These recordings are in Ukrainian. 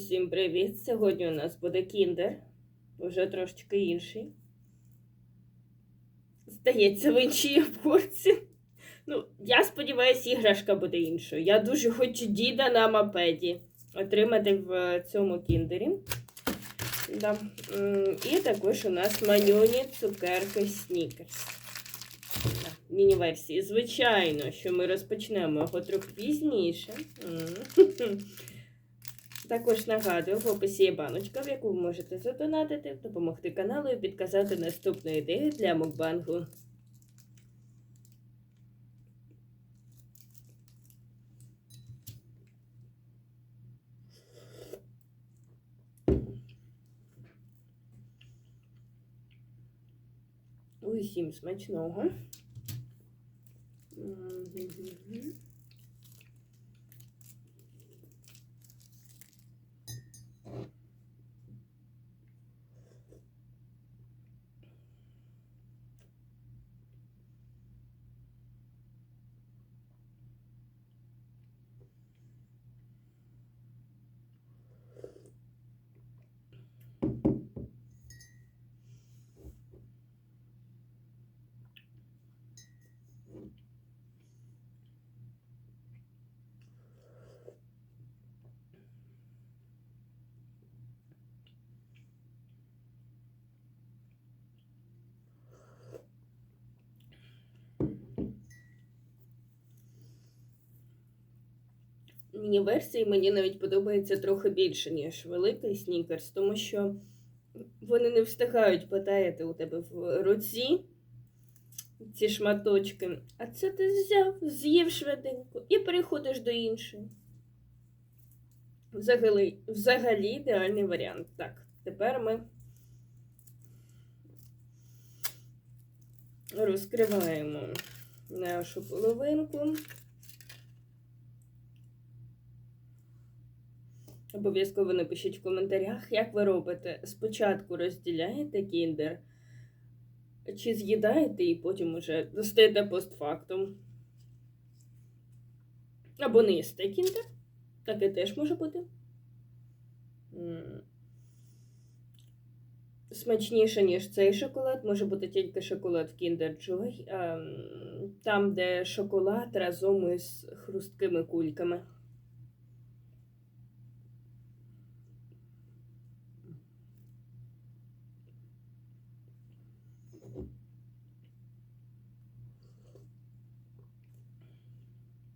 Всім привіт! Сьогодні у нас буде кіндер, вже трошечки інший. Здається, в іншій обгорці. Ну, я сподіваюся, іграшка буде іншою. Я дуже хочу діда на мопеді отримати в цьому кіндері. Да. І також у нас манюні цукерки Снікерс. Міні-версії. Звичайно, що ми розпочнемо його трохи пізніше. Також нагадую, в описі є баночка, в яку ви можете задонатити, допомогти каналу і підказати наступну ідею для мукбангу. Усім смачного. Міні-версії мені навіть подобається трохи більше, ніж великий снікерс, тому що вони не встигають потаяти у тебе в руці ці шматочки. А це ти взяв, з'їв швиденько і переходиш до іншої. Взагалі, взагалі ідеальний варіант. Так, тепер ми розкриваємо нашу половинку. Обов'язково напишіть в коментарях, як ви робите. Спочатку розділяєте кіндер, чи з'їдаєте і потім уже достаєте постфактум. Або не їсте кіндер. Таке теж може бути. Смачніше, ніж цей шоколад, може бути тільки шоколад Kinder Joy, там, де шоколад разом із хрусткими кульками.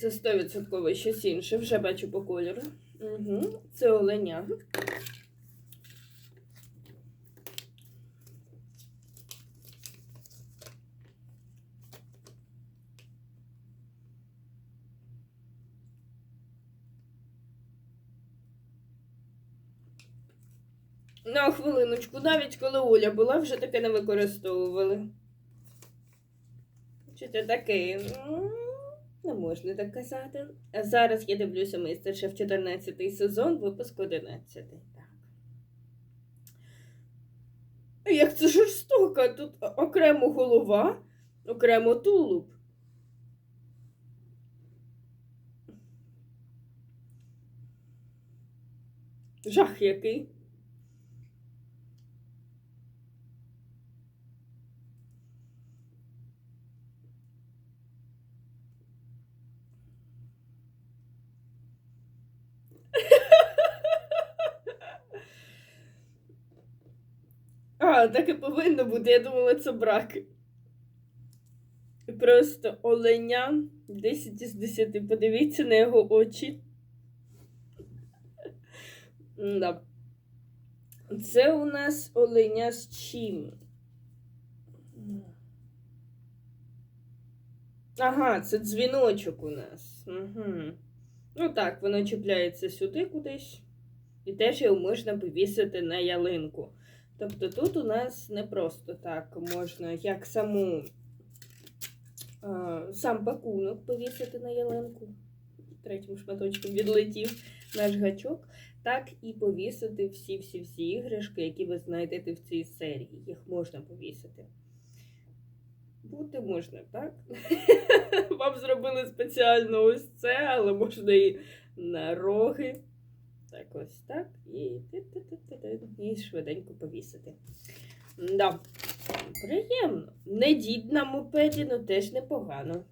Це 100% щось інше, вже бачу по кольору. Угу. Це оленя. На хвилиночку, навіть коли Оля була, вже таке не використовували. Чи це таке? Не можна так казати. Зараз я дивлюся майстер-шеф 14 сезон, випуск 11. Так. Як це жорстоко? Тут окремо голова, окремо тулуб. Жах який. Так і повинно бути. Я думала, це брак. Просто оленя 10 із 10. Подивіться на його очі. Да. Це у нас оленя з чим? Ага, це дзвіночок у нас. Угу. Ну так, воно чіпляється сюди кудись. І теж його можна повісити на ялинку. Тобто тут у нас не просто так можна як саму а, сам пакунок повісити на ялинку. Третім шматочком відлетів наш гачок, так і повісити всі-всі-всі іграшки, які ви знайдете в цій серії. Їх можна повісити. Бути можна, так? Вам зробили спеціально ось це, але можна і на роги. Так, ось так. І, і швиденько повісити. Да. Приємно. Не дід на мопеді, ну теж непогано.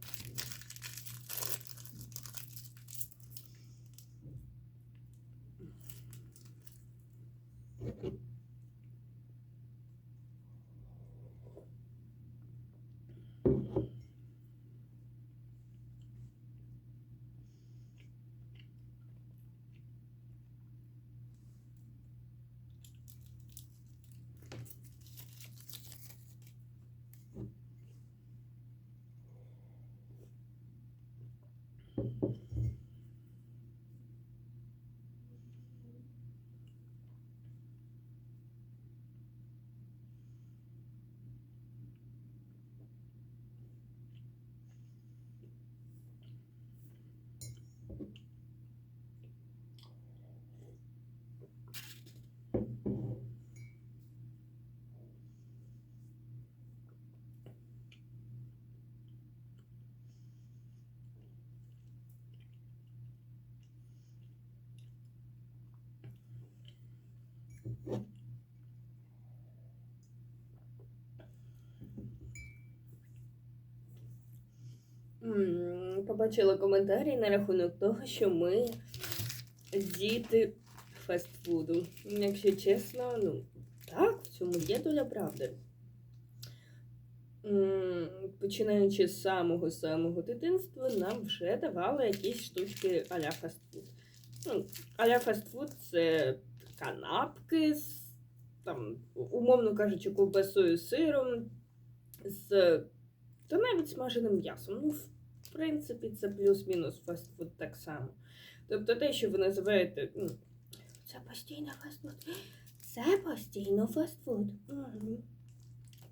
Побачила коментарі на рахунок того, що ми діти фастфуду. Якщо чесно, ну так, в цьому є доля правди. Починаючи з самого-самого дитинства, нам вже давали якісь штучки а-ля фастфуд. Ну, а-ля фастфуд це канапки з там, умовно кажучи, ковбасою сиром, з та навіть смаженим м'ясом. Ну, в принципі, це плюс-мінус фастфуд так само. Тобто те, що ви називаєте. ну, Це постійно фастфуд. Це постійно фастфуд. Угу.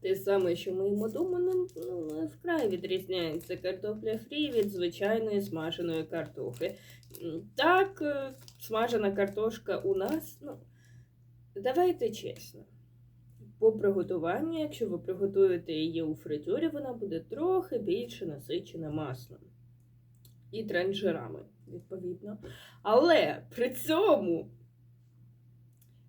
Те саме, що ми їмо дома, ну, ну, вкрай відрізняється картопля фрі від звичайної смаженої картохи. Так, е, смажена картошка у нас, ну, давайте чесно. По приготуванню, якщо ви приготуєте її у фритюрі, вона буде трохи більше насичена маслом і транжирами, відповідно. Але при цьому,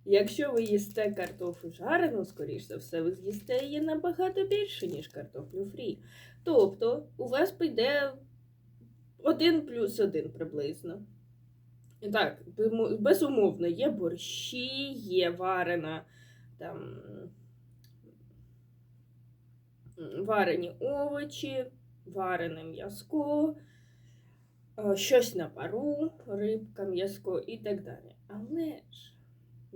якщо ви їсте картофлю жарену, скоріш за все, ви з'їсте її набагато більше, ніж картоплю фрі. Тобто, у вас піде один плюс один приблизно. Так, безумовно, є борщі, є варена там варені овочі, варене м'язко, е, щось на пару, рибка, м'язко і так далі. Але ж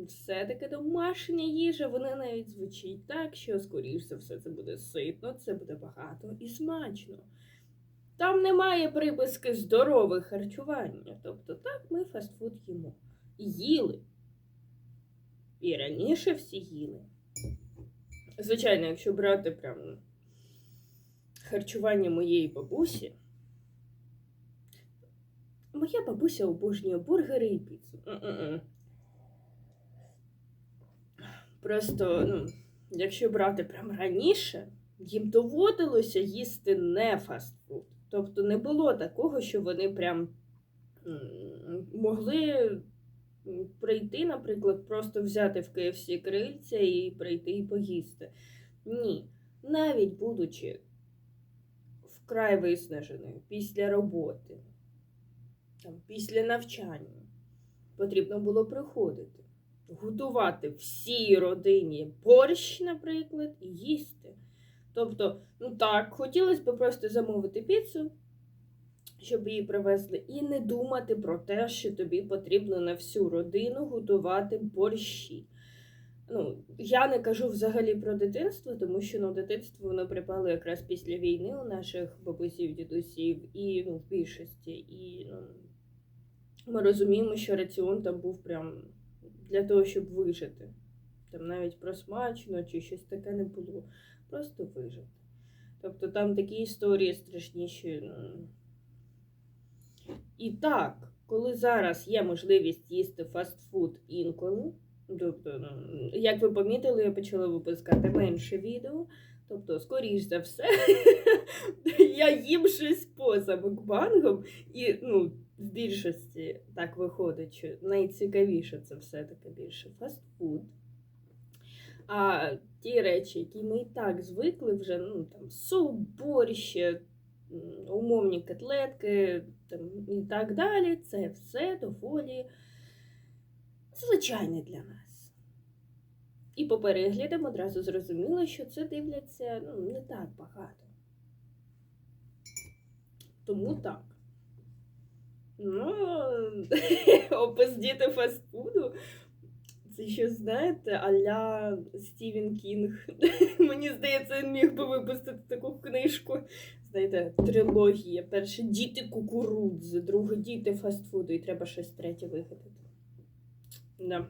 все-таки домашня їжа, вона навіть звучить так, що, скоріш за все, це буде ситно, це буде багато і смачно. Там немає приписки здорове харчування. Тобто, так, ми фастфуд їмо. І їли. І раніше всі їли. Звичайно, якщо брати прям харчування моєї бабусі. Моя бабуся обожнює бургери і піцу. Просто, ну, якщо брати прям раніше, їм доводилося їсти не фастфуд. Тобто не було такого, що вони прям могли прийти, наприклад, просто взяти в KFC крильця і прийти і поїсти. Ні. Навіть будучи вкрай виснаженою після роботи, там, після навчання, потрібно було приходити, готувати всій родині борщ, наприклад, і їсти. Тобто, ну так, хотілося б просто замовити піцу, щоб її привезли, і не думати про те, що тобі потрібно на всю родину готувати борщі. Ну, я не кажу взагалі про дитинство, тому що ну, дитинство воно припало якраз після війни у наших бабусів, дідусів і ну, в більшості. І ну, ми розуміємо, що раціон там був прям для того, щоб вижити. Там навіть про смачно чи щось таке не було. Просто вижити. Тобто там такі історії страшніші. Ну. І так, коли зараз є можливість їсти фастфуд інколи, тобто, ну, як ви помітили, я почала випускати менше відео. Тобто, скоріш за все, я їм щось поза мукбангом, і ну, в більшості так виходить, що найцікавіше це все-таки більше фастфуд. А ті речі, які ми і так звикли вже, ну там суп, борщ, умовні котлетки там, і так далі, це все доволі звичайне для нас. І по переглядам одразу зрозуміло, що це дивляться ну, не так багато. Тому так. Ну, опис діти фастфуду. Це ще, знаєте, аля Стівен Кінг. Мені здається, він міг би випустити таку книжку. Знаєте, трилогія. Перше діти кукурудзи, друге діти фастфуду, і треба щось третє вигадати. Да.